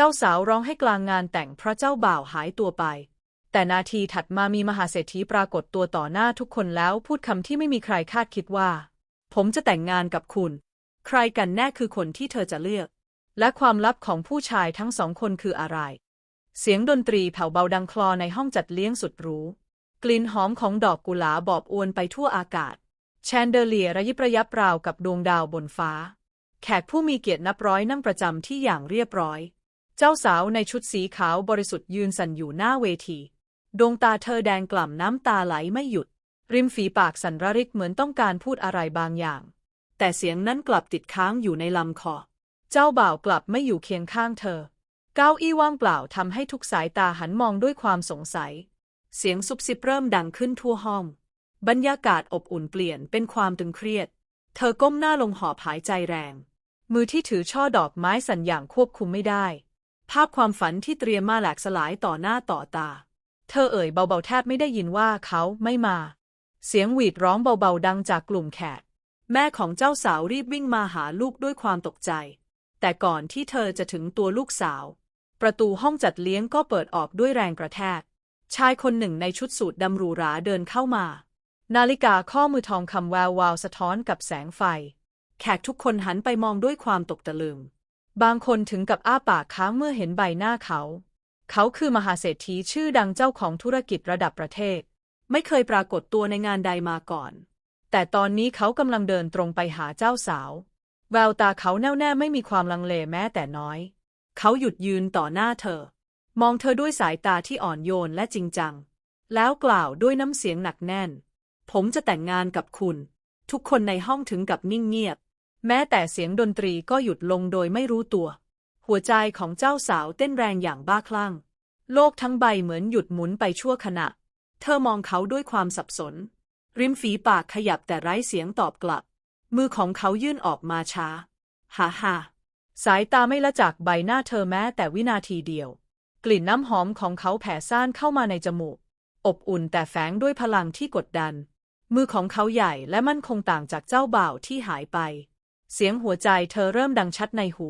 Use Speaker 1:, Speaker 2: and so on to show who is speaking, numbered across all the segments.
Speaker 1: เจ้าสาวร้องให้กลางงานแต่งเพราะเจ้าบ่าวหายตัวไป แต่นาทีถัดมามีมหาเศรษฐีปรากฏตัวต่อหน้าทุกคนแล้วพูดคำที่ไม่มีใครคาดคิดว่า ผมจะแต่งงานกับคุณ ใครกันแน่คือคนที่เธอจะเลือก และความลับของผู้ชายทั้งสองคนคืออะไร เสียงดนตรีแผ่วเบาดังคลอในห้องจัดเลี้ยงสุดหรูกลิ่นหอมของดอกกุหลาบบอบอวนไปทั่วอากาศ แชนเดอเลียระยิบระยับราวกับดวงดาวบนฟ้า แขกผู้มีเกียรตินับร้อยนั่งประจำที่อย่างเรียบร้อย เจ้าสาวในชุดสีขาวบริสุทธิ์ยืนสั่นอยู่หน้าเวที ดวงตาเธอแดงกล่ำน้ำตาไหลไม่หยุด ริมฝีปากสั่นระริกเหมือนต้องการพูดอะไรบางอย่าง แต่เสียงนั้นกลับติดค้างอยู่ในลำคอ เจ้าบ่าวกลับไม่อยู่เคียงข้างเธอ เก้าอี้ว่างเปล่าทำให้ทุกสายตาหันมองด้วยความสงสัย เสียงซุบซิบเริ่มดังขึ้นทั่วห้อง บรรยากาศอบอุ่นเปลี่ยนเป็นความตึงเครียด เธอก้มหน้าลงหอบหายใจแรง มือที่ถือช่อดอกไม้สั่นอย่างควบคุมไม่ได้ ภาพความฝันที่เตรียมมาแหลกสลายต่อหน้าต่อตา เธอเอ่ยเบาๆแทบไม่ได้ยินว่าเขาไม่มา เสียงหวีดร้องเบาๆดังจากกลุ่มแขก แม่ของเจ้าสาวรีบวิ่งมาหาลูกด้วยความตกใจ แต่ก่อนที่เธอจะถึงตัวลูกสาว ประตูห้องจัดเลี้ยงก็เปิดออกด้วยแรงกระแทก ชายคนหนึ่งในชุดสูทดำหรูหราเดินเข้ามา นาฬิกาข้อมือทองคำแวววาวสะท้อนกับแสงไฟ แขกทุกคนหันไปมองด้วยความตกตะลึง บางคนถึงกับอ้าปากค้างเมื่อเห็นใบหน้าเขา เขาคือมหาเศรษฐีชื่อดังเจ้าของธุรกิจระดับประเทศ ไม่เคยปรากฏตัวในงานใดมาก่อน แต่ตอนนี้เขากำลังเดินตรงไปหาเจ้าสาว แววตาเขาแน่วแน่ไม่มีความลังเลแม้แต่น้อย เขาหยุดยืนต่อหน้าเธอ มองเธอด้วยสายตาที่อ่อนโยนและจริงจัง แล้วกล่าวด้วยน้ำเสียงหนักแน่น ผมจะแต่งงานกับคุณ ทุกคนในห้องถึงกับนิ่งเงียบ แม้แต่เสียงดนตรีก็หยุดลงโดยไม่รู้ตัว หัวใจของเจ้าสาวเต้นแรงอย่างบ้าคลั่ง โลกทั้งใบเหมือนหยุดหมุนไปชั่วขณะ เธอมองเขาด้วยความสับสน ริมฝีปากขยับแต่ไร้เสียงตอบกลับ มือของเขายื่นออกมาช้า ฮ่าฮ่าสายตาไม่ละจากใบหน้าเธอแม้แต่วินาทีเดียว กลิ่นน้ำหอมของเขาแผ่ซ่านเข้ามาในจมูก อบอุ่นแต่แฝงด้วยพลังที่กดดัน มือของเขาใหญ่และมั่นคงต่างจากเจ้าบ่าวที่หายไป เสียงหัวใจเธอเริ่มดังชัดในหู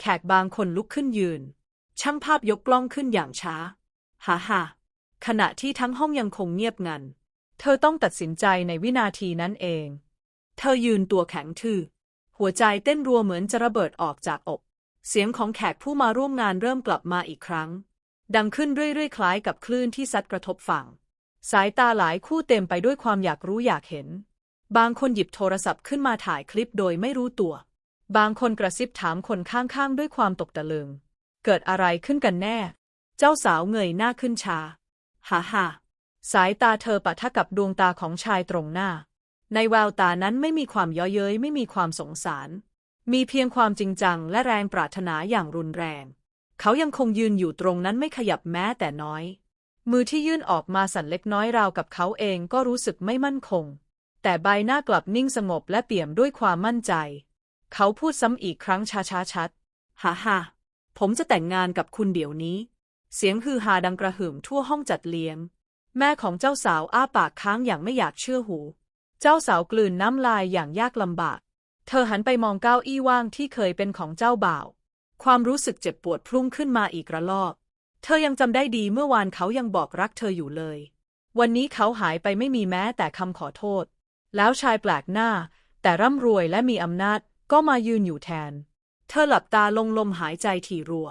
Speaker 1: แขกบางคนลุกขึ้นยืน ช่างภาพยกกล้องขึ้นอย่างช้า ฮ่าฮ่าขณะที่ทั้งห้องยังคงเงียบงัน เธอต้องตัดสินใจในวินาทีนั้นเอง เธอยืนตัวแข็งทื่อ หัวใจเต้นรัวเหมือนจะระเบิดออกจากอก เสียงของแขกผู้มาร่วมงานเริ่มกลับมาอีกครั้ง ดังขึ้นเรื่อยๆ คล้ายกับคลื่นที่ซัดกระทบฝั่ง สายตาหลายคู่เต็มไปด้วยความอยากรู้อยากเห็น บางคนหยิบโทรศัพท์ขึ้นมาถ่ายคลิปโดยไม่รู้ตัว บางคนกระซิบถามคนข้างๆ ด้วยความตกตะลึง เกิดอะไรขึ้นกันแน่ เจ้าสาวเงยหน้าขึ้นช้าฮ่าฮ่าสายตาเธอปะทะกับดวงตาของชายตรงหน้า ในแววตานั้นไม่มีความย้อเย้ยไม่มีความสงสาร มีเพียงความจริงจังและแรงปรารถนาอย่างรุนแรง เขายังคงยืนอยู่ตรงนั้นไม่ขยับแม้แต่น้อย มือที่ยื่นออกมาสั่นเล็กน้อยราวกับเขาเองก็รู้สึกไม่มั่นคง แต่ใบหน้ากลับนิ่งสงบและเปี่ยมด้วยความมั่นใจ เขาพูดซ้ำอีกครั้งช้าๆชัดฮ่าฮ่าผมจะแต่งงานกับคุณเดี๋ยวนี้ เสียงฮือฮาดังกระหึ่มทั่วห้องจัดเลี้ยง แม่ของเจ้าสาวอ้าปากค้างอย่างไม่อยากเชื่อหู เจ้าสาวกลืนน้ำลายอย่างยากลำบาก เธอหันไปมองเก้าอี้ว่างที่เคยเป็นของเจ้าบ่าว ความรู้สึกเจ็บปวดพุ่งขึ้นมาอีกระลอก เธอยังจำได้ดีเมื่อวานเขายังบอกรักเธออยู่เลย วันนี้เขาหายไปไม่มีแม้แต่คำขอโทษ แล้วชายแปลกหน้า แต่ร่ำรวยและมีอำนาจก็มายืนอยู่แทน เธอหลับตาลงลมหายใจถี่รัว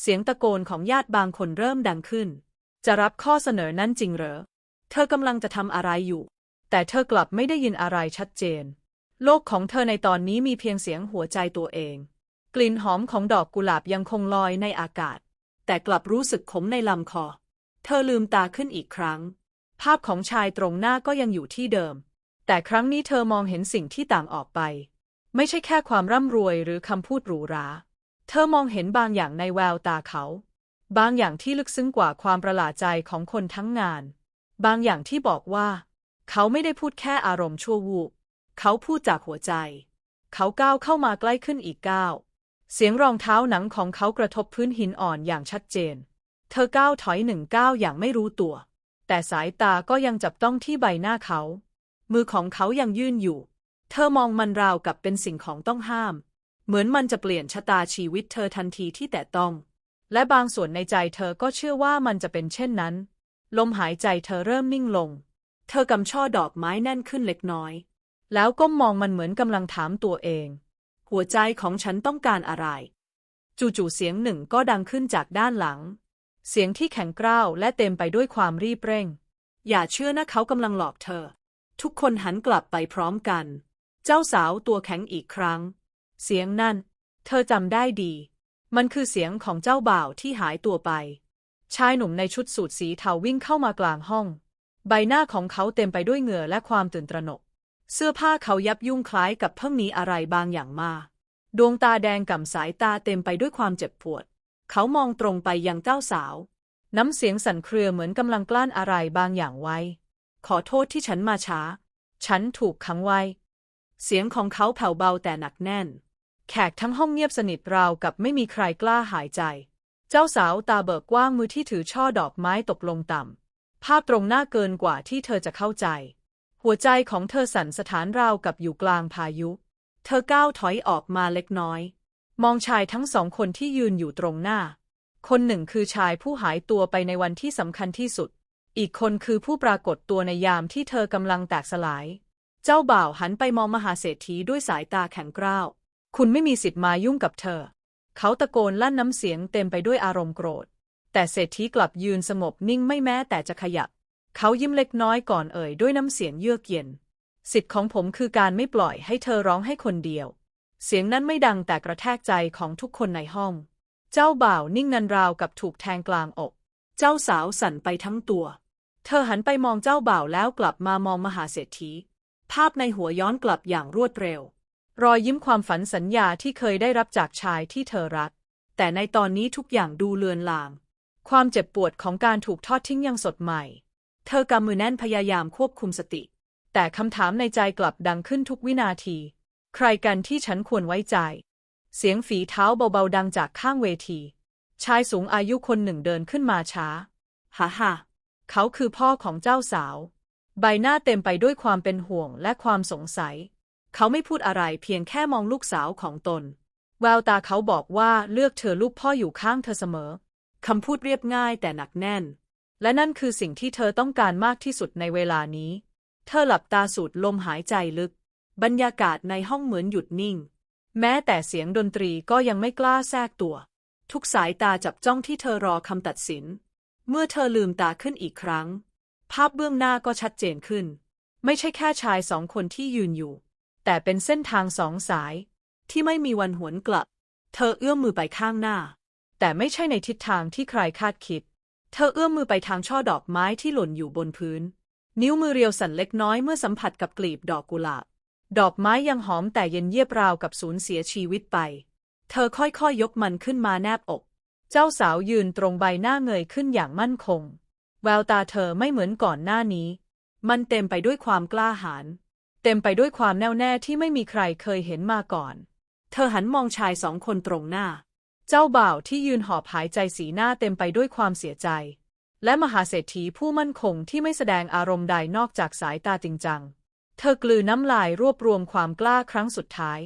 Speaker 1: เสียงตะโกนของญาติบางคนเริ่มดังขึ้น จะรับข้อเสนอนั้นจริงเหรอ เธอกำลังจะทำอะไรอยู่ แต่เธอกลับไม่ได้ยินอะไรชัดเจน โลกของเธอในตอนนี้มีเพียงเสียงหัวใจตัวเอง กลิ่นหอมของดอกกุหลาบยังคงลอยในอากาศ แต่กลับรู้สึกขมในลำคอ เธอลืมตาขึ้นอีกครั้ง ภาพของชายตรงหน้าก็ยังอยู่ที่เดิม แต่ครั้งนี้เธอมองเห็นสิ่งที่ต่างออกไป ไม่ใช่แค่ความร่ำรวยหรือคำพูดหรูหรา เธอมองเห็นบางอย่างในแววตาเขา บางอย่างที่ลึกซึ้งกว่าความประหลาดใจของคนทั้งงาน บางอย่างที่บอกว่า เขาไม่ได้พูดแค่อารมณ์ชั่ววูบเขาพูดจากหัวใจ เขาก้าวเข้ามาใกล้ขึ้นอีกก้าว เสียงรองเท้าหนังของเขากระทบพื้นหินอ่อนอย่างชัดเจน เธอก้าวถอยหนึ่งก้าวอย่างไม่รู้ตัว แต่สายตาก็ยังจับต้องที่ใบหน้าเขา มือของเขายังยื่นอยู่ เธอมองมันราวกับเป็นสิ่งของต้องห้าม เหมือนมันจะเปลี่ยนชะตาชีวิตเธอทันทีที่แตะต้อง และบางส่วนในใจเธอก็เชื่อว่ามันจะเป็นเช่นนั้น ลมหายใจเธอเริ่มนิ่งลง
Speaker 2: เธอกำช่อดอกไม้แน่นขึ้นเล็กน้อย
Speaker 1: แล้วก้มมองมันเหมือนกำลังถามตัวเอง
Speaker 2: หัวใจของฉันต้องการอะไร
Speaker 1: จู่ๆเสียงหนึ่งก็ดังขึ้นจากด้านหลัง เสียงที่แข็งกร้าวและเต็มไปด้วยความรีบเร่ง
Speaker 2: อย่าเชื่อนะเขากำลังหลอกเธอ ทุกคนหันกลับไปพร้อมกัน เจ้าสาวตัวแข็งอีกครั้ง
Speaker 1: เสียงนั่น เธอจำได้ดี มันคือเสียงของเจ้าบ่าวที่หายตัวไป ชายหนุ่มในชุดสูทสีเทาวิ่งเข้ามากลางห้อง ใบหน้าของเขาเต็มไปด้วยเหงื่อและความตื่นตระหนก เสื้อผ้าเขายับยุ่งคล้ายกับเพิ่งหนีอะไรบางอย่างมา ดวงตาแดงก่ำสายตาเต็มไปด้วยความเจ็บปวด เขามองตรงไปยังเจ้าสาว น้ำเสียงสั่นเครือเหมือนกำลังกลั้นอะไรบางอย่างไว้
Speaker 2: ขอโทษที่ฉันมาช้า
Speaker 1: ฉันถูกขังไว้
Speaker 2: เสียงของเขาแผ่วเบาแต่หนักแน่น
Speaker 1: แขกทั้งห้องเงียบสนิทราวกับไม่มีใครกล้าหายใจ เจ้าสาวตาเบิกกว้างมือที่ถือช่อดอกไม้ตกลงต่ำ ภาพตรงหน้าเกินกว่าที่เธอจะเข้าใจ หัวใจของเธอสั่นสถานราวกับอยู่กลางพายุ
Speaker 2: เธอก้าวถอยออกมาเล็กน้อย
Speaker 1: มองชายทั้งสองคนที่ยืนอยู่ตรงหน้า คนหนึ่งคือชายผู้หายตัวไปในวันที่สำคัญที่สุด อีกคนคือผู้ปรากฏตัวในยามที่เธอกำลังแตกสลาย เจ้าบ่าวหันไปมองมหาเศรษฐีด้วยสายตาแข็งกร้าว คุณไม่มีสิทธิ์มายุ่งกับเธอ เขาตะโกนลั่นน้ำเสียงเต็มไปด้วยอารมณ์โกรธ แต่เศรษฐีกลับยืนสงบนิ่งไม่แม้แต่จะขยับ เขายิ้มเล็กน้อยก่อนเอ่ยด้วยน้ำเสียงเยือกเย็น สิทธิ์ของผมคือการไม่ปล่อยให้เธอร้องให้คนเดียว เสียงนั้นไม่ดังแต่กระแทกใจของทุกคนในห้อง เจ้าบ่าวนิ่งนันราวกับถูกแทงกลางอก
Speaker 2: เจ้าสาวสั่นไปทั้งตัว
Speaker 1: เธอหันไปมองเจ้าบ่าวแล้วกลับมามองมหาเศรษฐี
Speaker 2: ภาพในหัวย้อนกลับอย่างรวดเร็ว
Speaker 1: รอยยิ้มความฝันสัญญาที่เคยได้รับจากชายที่เธอรัก
Speaker 2: แต่ในตอนนี้ทุกอย่างดูเลือนลาง
Speaker 1: ความเจ็บปวดของการถูกทอดทิ้งยังสดใหม่
Speaker 2: เธอกำมือแน่นพยายามควบคุมสติ
Speaker 1: แต่คำถามในใจกลับดังขึ้นทุกวินาที ใครกันที่ฉันควรไว้ใจ เสียงฝีเท้าเบาๆดังจากข้างเวที ชายสูงอายุคนหนึ่งเดินขึ้นมาช้า
Speaker 2: ฮ่าฮ่า
Speaker 1: เขาคือพ่อของเจ้าสาว ใบหน้าเต็มไปด้วยความเป็นห่วงและความสงสัย
Speaker 2: เขาไม่พูดอะไรเพียงแค่มองลูกสาวของตน
Speaker 1: แววตาเขาบอกว่าเลือกเธอลูกพ่ออยู่ข้างเธอเสมอ
Speaker 2: คำพูดเรียบง่ายแต่หนักแน่น
Speaker 1: และนั่นคือสิ่งที่เธอต้องการมากที่สุดในเวลานี้ เธอหลับตาสูดลมหายใจลึก
Speaker 2: บรรยากาศในห้องเหมือนหยุดนิ่ง
Speaker 1: แม้แต่เสียงดนตรีก็ยังไม่กล้าแทรกตัว
Speaker 2: ทุกสายตาจับจ้องที่เธอรอคำตัดสิน เมื่อเธอลืมตาขึ้นอีกครั้ง ภาพเบื้องหน้าก็ชัดเจนขึ้น ไม่ใช่แค่ชายสองคนที่ยืนอยู่ แต่เป็นเส้นทางสองสาย ที่ไม่มีวันหวนกลับ เธอเอื้อมมือไปข้างหน้า
Speaker 1: แต่ไม่ใช่ในทิศทางที่ใครคาดคิด เธอเอื้อมมือไปทางช่อดอกไม้ที่หล่นอยู่บนพื้น นิ้วมือเรียวสั่นเล็กน้อยเมื่อสัมผัสกับกลีบดอกกุหลาบดอกไม้ยังหอมแต่เย็นเยียบราวกับสูญเสียชีวิตไป เธอค่อยๆยยกมันขึ้นมาแนบอก เจ้าสาวยืนตรงใบหน้าเงยขึ้นอย่างมั่นคง แววตาเธอไม่เหมือนก่อนหน้านี้
Speaker 2: มันเต็มไปด้วยความกล้าหาญ
Speaker 1: เต็มไปด้วยความแน่วแน่ที่ไม่มีใครเคยเห็นมาก่อน
Speaker 2: เธอหันมองชายสองคนตรงหน้า
Speaker 1: เจ้าบ่าวที่ยืนหอบหายใจสีหน้าเต็มไปด้วยความเสียใจ และมหาเศรษฐีผู้มั่นคงที่ไม่แสดงอารมณ์ใดนอกจากสายตาจริงจัง เธอกลืนน้ำลายรวบรวมความกล้าครั้งสุดท้าย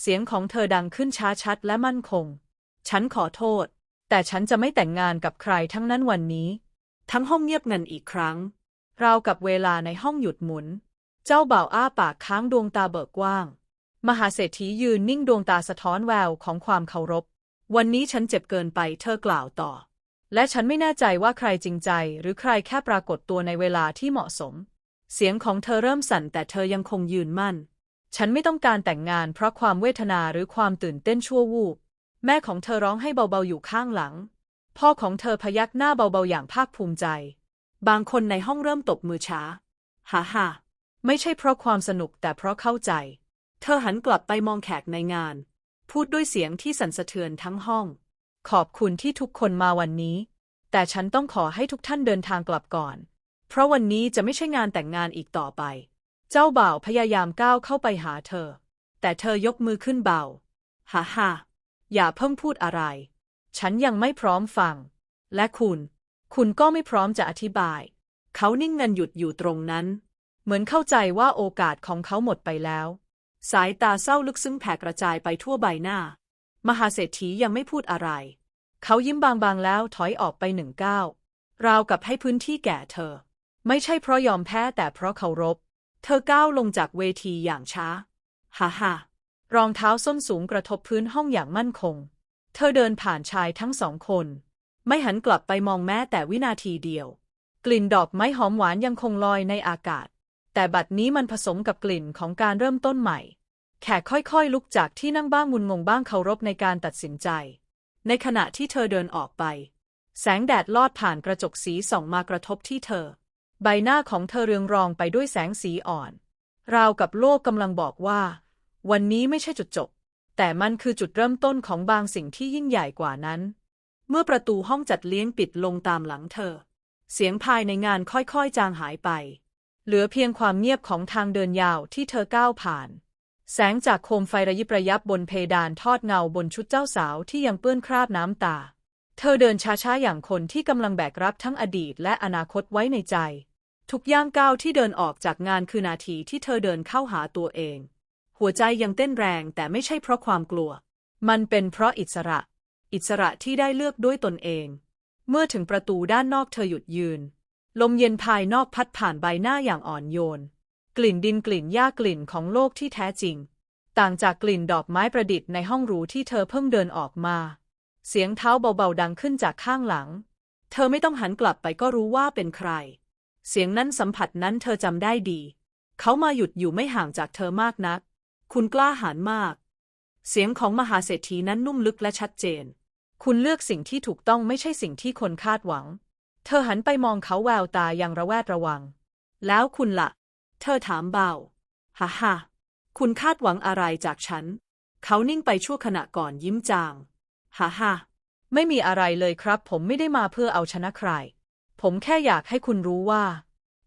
Speaker 1: เสียงของเธอดังขึ้นช้าชัดและมั่นคง
Speaker 2: ฉันขอโทษ
Speaker 1: แต่ฉันจะไม่แต่งงานกับใครทั้งนั้นวันนี้
Speaker 2: ทั้งห้องเงียบงันอีกครั้ง
Speaker 1: ราวกับเวลาในห้องหยุดหมุน เจ้าบ่าวอ้าปากค้างดวงตาเบิกกว้าง มหาเศรษฐียืนนิ่งดวงตาสะท้อนแววของความเคารพ
Speaker 2: วันนี้ฉันเจ็บเกินไปเธอกล่าวต่อ
Speaker 1: และฉันไม่แน่ใจว่าใครจริงใจ หรือใครแค่ปรากฏตัวในเวลาที่เหมาะสม
Speaker 2: เสียงของเธอเริ่มสั่นแต่เธอยังคงยืนมั่น
Speaker 1: ฉันไม่ต้องการแต่งงานเพราะความเวทนาหรือความตื่นเต้นชั่ววูบ แม่ของเธอร้องให้เบาๆอยู่ข้างหลัง พ่อของเธอพยักหน้าเบาๆอย่างภาคภูมิใจ
Speaker 2: บางคนในห้องเริ่มตบมือช้า ฮ่าฮ่า
Speaker 1: ไม่ใช่เพราะความสนุกแต่เพราะเข้าใจ
Speaker 2: เธอหันกลับไปมองแขกในงาน พูดด้วยเสียงที่สั่นสะเทือนทั้งห้อง
Speaker 1: ขอบคุณที่ทุกคนมาวันนี้ แต่ฉันต้องขอให้ทุกท่านเดินทางกลับก่อน เพราะวันนี้จะไม่ใช่งานแต่งงานอีกต่อไป เจ้าบ่าวพยายามก้าวเข้าไปหาเธอ แต่เธอยกมือขึ้นเบา
Speaker 2: ฮ่าฮ่า
Speaker 1: อย่าเพิ่งพูดอะไร ฉันยังไม่พร้อมฟัง และคุณ คุณก็ไม่พร้อมจะอธิบาย
Speaker 2: เขานิ่งเงันหยุดอยู่ตรงนั้น
Speaker 1: เหมือนเข้าใจว่าโอกาสของเขาหมดไปแล้ว
Speaker 2: สายตาเศร้าลึกซึ้งแผ่กระจายไปทั่วใบหน้า มหาเศรษฐียังไม่พูดอะไร เขายิ้มบางๆแล้วถอยออกไปหนึ่งก้าวราวกับให้พื้นที่แก่เธอ ไม่ใช่เพราะยอมแพ้แต่เพราะเคารพ เธอก้าวลงจากเวทีอย่างช้า ฮ่าฮ่า รองเท้าส้นสูงกระทบพื้นห้องอย่างมั่นคง เธอเดินผ่านชายทั้งสองคน ไม่หันกลับไปมองแม้แต่วินาทีเดียว กลิ่นดอกไม้หอมหวานยังคงลอยในอากาศ แต่บัดนี้มันผสมกับกลิ่นของการเริ่มต้นใหม่ แขกค่อยๆ ลุกจากที่นั่งบ้างมุนงงบ้างเคารพในการตัดสินใจ ในขณะที่เธอเดินออกไป แสงแดดลอดผ่านกระจกสีส่องมากระทบที่เธอ ใบหน้าของเธอเรืองรองไปด้วยแสงสีอ่อน ราวกับโลกกำลังบอกว่า วันนี้ไม่ใช่จุดจบ แต่มันคือจุดเริ่มต้นของบางสิ่งที่ยิ่งใหญ่กว่านั้น เมื่อประตูห้องจัดเลี้ยงปิดลงตามหลังเธอ เสียงภายในงานค่อยๆ จางหายไป เหลือเพียงความเงียบของทางเดินยาวที่เธอก้าวผ่าน แสงจากโคมไฟระยิบระยับบนเพดานทอดเงาบนชุดเจ้าสาวที่ยังเปื้อนคราบน้ำตา เธอเดินช้าๆอย่างคนที่กำลังแบกรับทั้งอดีตและอนาคตไว้ในใจ ทุกย่างก้าวที่เดินออกจากงานคือนาทีที่เธอเดินเข้าหาตัวเอง หัวใจยังเต้นแรงแต่ไม่ใช่เพราะความกลัว มันเป็นเพราะอิสระ อิสระที่ได้เลือกด้วยตนเอง เมื่อถึงประตูด้านนอกเธอหยุดยืน ลมเย็นภายนอกพัดผ่านใบหน้าอย่างอ่อนโยน กลิ่นดินกลิ่นหญ้ากลิ่นของโลกที่แท้จริง ต่างจากกลิ่นดอกไม้ประดิษฐ์ในห้องหรูที่เธอเพิ่งเดินออกมา เสียงเท้าเบาๆดังขึ้นจากข้างหลัง เธอไม่ต้องหันกลับไปก็รู้ว่าเป็นใคร เสียงนั้นสัมผัสนั้นเธอจำได้ดี เขามาหยุดอยู่ไม่ห่างจากเธอมากนัก คุณกล้าหาญมาก เสียงของมหาเศรษฐีนั้นนุ่มลึกและชัดเจน คุณเลือกสิ่งที่ถูกต้องไม่ใช่สิ่งที่คนคาดหวัง เธอหันไปมองเขาแววตายังระแวดระวัง แล้วคุณละ่ะ เธอถามเบาฮ่าฮ่าคุณคาดหวังอะไรจากฉัน เขานิ่งไปชั่วขณะก่อนยิ้มจางฮ่าฮ่าไม่มีอะไรเลยครับ ผมไม่ได้มาเพื่อเอาชนะใคร ผมแค่อยากให้คุณรู้ว่า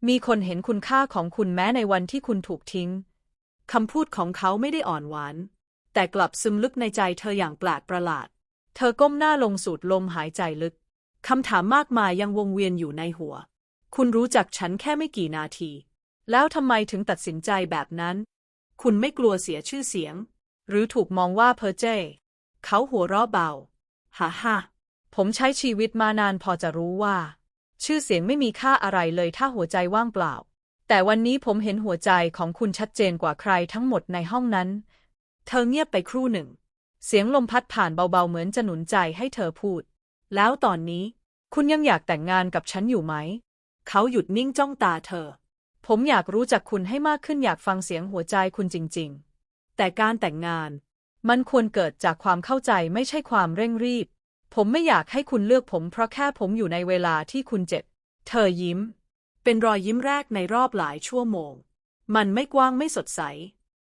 Speaker 2: มีคนเห็นคุณค่าของคุณแม้ในวันที่คุณถูกทิ้ง คำพูดของเขาไม่ได้อ่อนหวาน แต่กลับซึมลึกในใจเธออย่างแปลกประหลาด เธอก้มหน้าลงสูดลมหายใจลึก คำถามมากมายยังวงเวียนอยู่ในหัว คุณรู้จักฉันแค่ไม่กี่นาที แล้วทำไมถึงตัดสินใจแบบนั้น คุณไม่กลัวเสียชื่อเสียง หรือถูกมองว่าเพ้อเจ้เขาหัวเราะเบา ฮ่าฮ่าผมใช้ชีวิตมานานพอจะรู้ว่า ชื่อเสียงไม่มีค่าอะไรเลยถ้าหัวใจว่างเปล่า แต่วันนี้ผมเห็นหัวใจของคุณชัดเจนกว่าใครทั้งหมดในห้องนั้น เธอเงียบไปครู่หนึ่ง เสียงลมพัดผ่านเบาๆเหมือนจะหนุนใจให้เธอพูด แล้วตอนนี้ คุณยังอยากแต่งงานกับฉันอยู่ไหม เขาหยุดนิ่งจ้องตาเธอ ผมอยากรู้จักคุณให้มากขึ้นอยากฟังเสียงหัวใจคุณจริง ๆ แต่การแต่งงาน มันควรเกิดจากความเข้าใจไม่ใช่ความเร่งรีบ ผมไม่อยากให้คุณเลือกผมเพราะแค่ผมอยู่ในเวลาที่คุณเจ็บ เธอยิ้ม เป็นรอยยิ้มแรกในรอบหลายชั่วโมง มันไม่กว้างไม่สดใส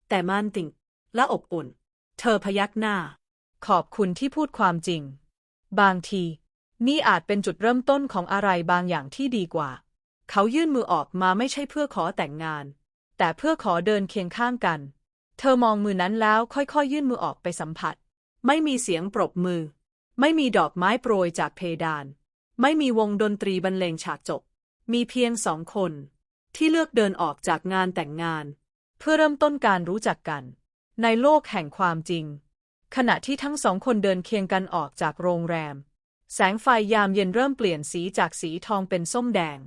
Speaker 2: แต่มันติ่ง และอบอุ่น เธอพยักหน้า ขอบคุณที่พูดความจริง บางที นี่อาจเป็นจุดเริ่มต้นของอะไรบางอย่างที่ดีกว่า เขายื่นมือออกมาไม่ใช่เพื่อขอแต่งงาน แต่เพื่อขอเดินเคียงข้างกัน เธอมองมือนั้นแล้วค่อยๆ ยื่นมือออกไปสัมผัส ไม่มีเสียงปรบมือ ไม่มีดอกไม้โปรยจากเพดาน ไม่มีวงดนตรีบรรเลงฉากจบ มีเพียงสองคน ที่เลือกเดินออกจากงานแต่งงาน เพื่อเริ่มต้นการรู้จักกัน ในโลกแห่งความจริง ขณะที่ทั้งสองคนเดินเคียงกันออกจากโรงแรม แสงไฟยามเย็นเริ่มเปลี่ยนสีจากสีทองเป็นส้มแดง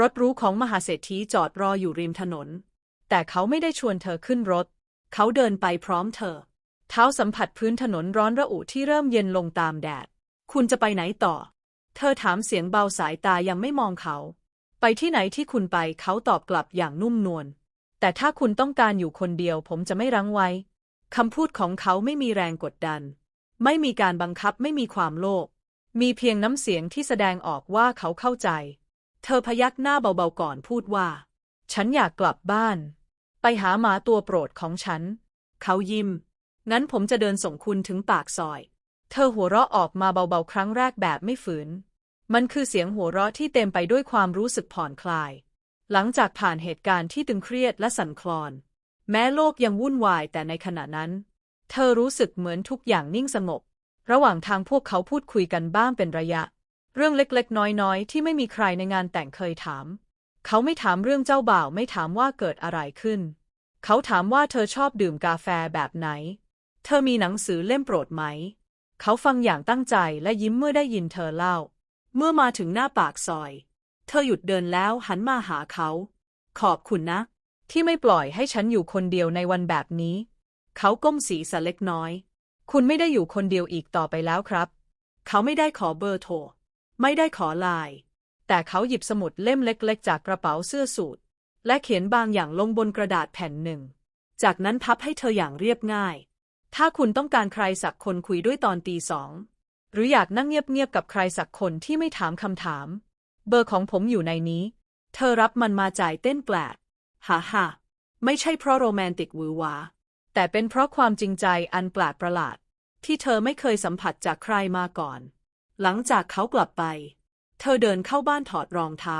Speaker 2: รถรู้ของมหาเศรษฐีจอดรออยู่ริมถนน แต่เขาไม่ได้ชวนเธอขึ้นรถ เขาเดินไปพร้อมเธอ เท้าสัมผัสพื้นถนนร้อนระอุที่เริ่มเย็นลงตามแดด คุณจะไปไหนต่อ เธอถามเสียงเบาสายตายังไม่มองเขา ไปที่ไหนที่คุณไปเขาตอบกลับอย่างนุ่มนวล แต่ถ้าคุณต้องการอยู่คนเดียวผมจะไม่รั้งไว้ คำพูดของเขาไม่มีแรงกดดัน ไม่มีการบังคับไม่มีความโลภ มีเพียงน้ำเสียงที่แสดงออกว่าเขาเข้าใจ เธอพยักหน้าเบาๆก่อนพูดว่า ฉันอยากกลับบ้าน ไปหาหมาตัวโปรดของฉัน เขายิ้ม งั้นผมจะเดินส่งคุณถึงปากซอย เธอหัวเราะออกมาเบาๆครั้งแรกแบบไม่ฝืน มันคือเสียงหัวเราะที่เต็มไปด้วยความรู้สึกผ่อนคลาย หลังจากผ่านเหตุการณ์ที่ตึงเครียดและสั่นคลอน แม้โลกยังวุ่นวายแต่ในขณะนั้น เธอรู้สึกเหมือนทุกอย่างนิ่งสงบ ระหว่างทางพวกเขาพูดคุยกันบ้างเป็นระยะ เรื่องเล็กๆ น้อยๆ ที่ไม่มีใครในงานแต่งเคยถาม เขาไม่ถามเรื่องเจ้าบ่าวไม่ถามว่าเกิดอะไรขึ้น เขาถามว่าเธอชอบดื่มกาแฟแบบไหน เธอมีหนังสือเล่มโปรดไหม
Speaker 1: เขาฟังอย่างตั้งใจและยิ้มเมื่อได้ยินเธอเล่า
Speaker 2: เมื่อมาถึงหน้าปากซอย เธอหยุดเดินแล้วหันมาหาเขา ขอบคุณนะ
Speaker 1: ที่ไม่ปล่อยให้ฉันอยู่คนเดียวในวันแบบนี้
Speaker 2: เขาก้มศีรษะเล็กน้อย
Speaker 1: คุณไม่ได้อยู่คนเดียวอีกต่อไปแล้วครับ
Speaker 2: เขาไม่ได้ขอเบอร์โทร ไม่ได้ขอไลน์
Speaker 1: แต่เขาหยิบสมุดเล่มเล็กๆ จากกระเป๋าเสื้อสูทและเขียนบางอย่างลงบนกระดาษแผ่นหนึ่ง
Speaker 2: จากนั้นพับให้เธออย่างเรียบง่าย ถ้าคุณต้องการใครสักคนคุยด้วยตอนตีสอง
Speaker 1: หรืออยากนั่งเงียบๆกับใครสักคนที่ไม่ถามคำถาม เบอร์ของผมอยู่ในนี้
Speaker 2: เธอรับมันมาจ่ายเต้นแปลกฮ่าฮ่าไม่ใช่เพราะโรแมนติกหวือหวา
Speaker 1: แต่เป็นเพราะความจริงใจอันแปลกประหลาด
Speaker 2: ที่เธอไม่เคยสัมผัสจากใครมาก่อน หลังจากเขากลับไป เธอเดินเข้าบ้านถอดรองเท้า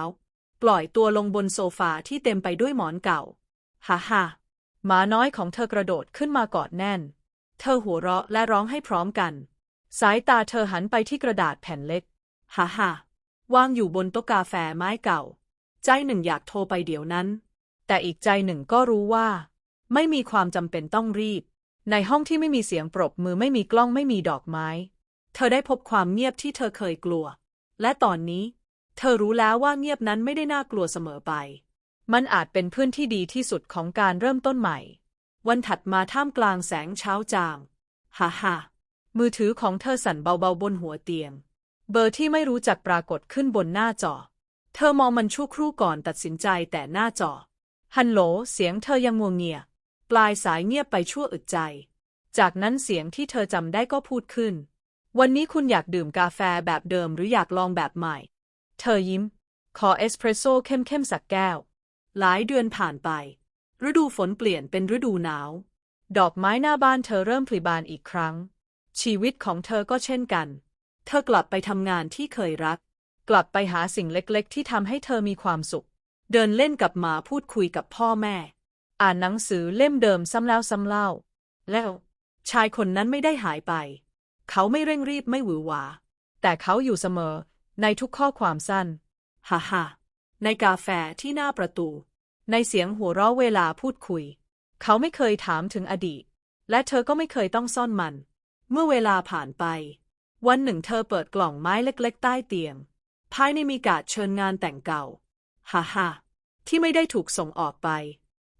Speaker 2: ปล่อยตัวลงบนโซฟาที่เต็มไปด้วยหมอนเก่าฮ่าฮ่า
Speaker 1: หมาน้อยของเธอกระโดดขึ้นมากอดแน่น
Speaker 2: เธอหัวเราะและร้องให้พร้อมกัน
Speaker 1: สายตาเธอหันไปที่กระดาษแผ่นเล็ก
Speaker 2: ฮ่าฮ่าวางอยู่บนโต๊ะกาแฟไม้เก่า ใจหนึ่งอยากโทรไปเดี๋ยวนั้น
Speaker 1: แต่อีกใจหนึ่งก็รู้ว่า ไม่มีความจำเป็นต้องรีบ ในห้องที่ไม่มีเสียงปรบมือไม่มีกล้องไม่มีดอกไม้
Speaker 2: เธอได้พบความเงียบที่เธอเคยกลัว และตอนนี้ เธอรู้แล้วว่าเงียบนั้นไม่ได้น่ากลัวเสมอไป
Speaker 1: มันอาจเป็นเพื่อนที่ดีที่สุดของการเริ่มต้นใหม่
Speaker 2: วันถัดมาท่ามกลางแสงเช้าจาง ฮ่าฮ่า
Speaker 1: มือถือของเธอสั่นเบาๆบนหัวเตียง เบอร์ที่ไม่รู้จักปรากฏขึ้นบนหน้าจอ
Speaker 2: เธอมองมันชั่วครู่ก่อนตัดสินใจแต่หน้าจอ
Speaker 1: ฮัลโหล เสียงเธอยังงวงเงีย
Speaker 2: ปลายสายเงียบไปชั่วอึดใจ
Speaker 1: จากนั้นเสียงที่เธอจำได้ก็พูดขึ้น วันนี้คุณอยากดื่มกาแฟแบบเดิมหรืออยากลองแบบใหม่ เธอยิ้ม ขอเอสเพรสโซ่เข้มๆสักแก้ว
Speaker 2: หลายเดือนผ่านไป ฤดูฝนเปลี่ยนเป็นฤดูหนาว
Speaker 1: ดอกไม้หน้าบ้านเธอเริ่มผลิบานอีกครั้ง ชีวิตของเธอก็เช่นกัน
Speaker 2: เธอกลับไปทำงานที่เคยรัก
Speaker 1: กลับไปหาสิ่งเล็กๆ ที่ทำให้เธอมีความสุข
Speaker 2: เดินเล่นกับหมาพูดคุยกับพ่อแม่
Speaker 1: อ่านหนังสือเล่มเดิมซ้ำแล้วซ้ำเล่า
Speaker 2: แล้ว ชายคนนั้นไม่ได้หายไป เขาไม่เร่งรีบไม่หวือหวา
Speaker 1: แต่เขาอยู่เสมอในทุกข้อความสั้น
Speaker 2: ฮ่าฮ่าในกาแฟที่หน้าประตู
Speaker 1: ในเสียงหัวเราะเวลาพูดคุย เขาไม่เคยถามถึงอดีต และเธอก็ไม่เคยต้องซ่อนมัน
Speaker 2: เมื่อเวลาผ่านไป วันหนึ่งเธอเปิดกล่องไม้เล็ก ๆ ใต้เตียง ภายในมีการ์ดเชิญงานแต่งเก่า ฮ่าฮ่าที่ไม่ได้ถูกส่งออกไป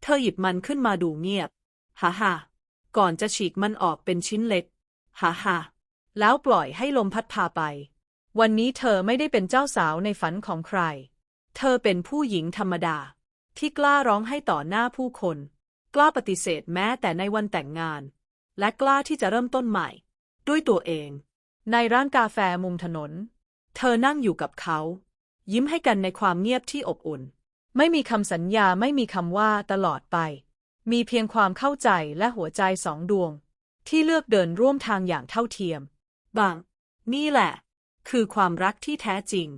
Speaker 2: เธอหยิบมันขึ้นมาดูเงียบ ฮ่าฮ่าก่อนจะฉีกมันออกเป็นชิ้นเล็ก ฮ่าฮ่า
Speaker 1: แล้วปล่อยให้ลมพัดพาไป วันนี้เธอไม่ได้เป็นเจ้าสาวในฝันของใคร
Speaker 2: เธอเป็นผู้หญิงธรรมดา ที่กล้าร้องให้ต่อหน้าผู้คน กล้าปฏิเสธแม้แต่ในวันแต่งงาน และกล้าที่จะเริ่มต้นใหม่ ด้วยตัวเอง
Speaker 1: ในร้านกาแฟมุมถนน
Speaker 2: เธอนั่งอยู่กับเขา ยิ้มให้กันในความเงียบที่อบอุ่น
Speaker 1: ไม่มีคำสัญญาไม่มีคำว่าตลอดไป มีเพียงความเข้าใจและหัวใจสองดวง ที่เลือกเดินร่วมทางอย่างเท่าเทียม
Speaker 2: บาง นี่แหละ คือความรักที่แท้จริง